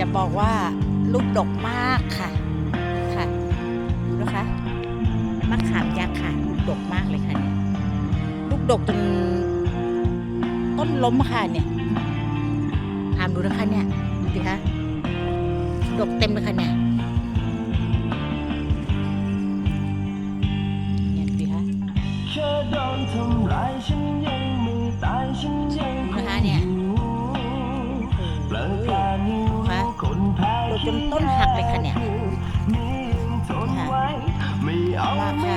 จะบอกว่าลูกดกมากค่ะค่ะดูนะคะมะขามยากษ์ค่ะลูกดกมากเลยค่ะเนี่ยลูกดกจนต้นล้มค่ะเนี่ยตามดูนะคะเนี่ยดูสิคะดกเต็มเลยค่ะเนี่ยเนี่ยดูสิคะ จนต้นหักเลยค่ะเนี่ยค่ะลากค่ะ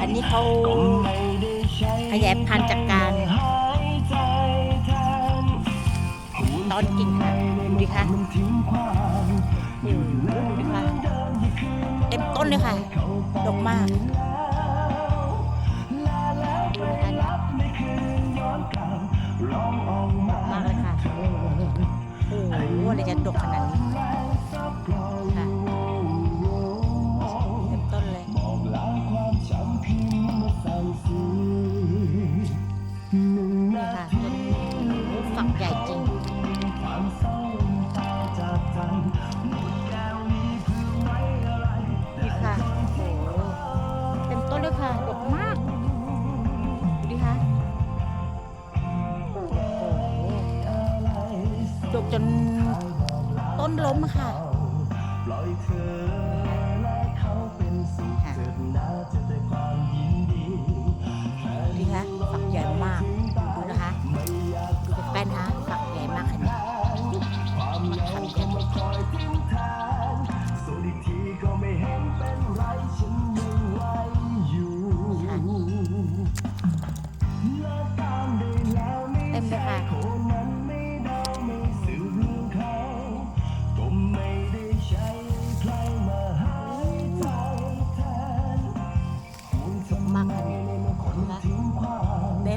อันนี้เขาขยายพันธุ์จากการตอนกินค่ะดูดิค่ะดูดิค่ะเต็มต้นเลยค่ะดกมากลองออก ดกขนาดนี้ค่ะเต็มต้นเลยนี่ค่ะต้ฝักใหญ่จริงเต็มต้นเลยค่ะดมากดูดิคะจน ต้นล้มค่ะค่ะ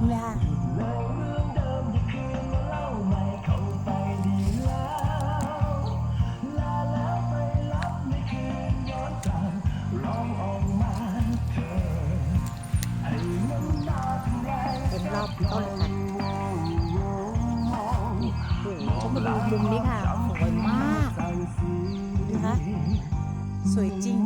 เลยค่ะเต็มรอบต้นค่ะมุมนี้ค่ะสวยมากนะคะสวยจริง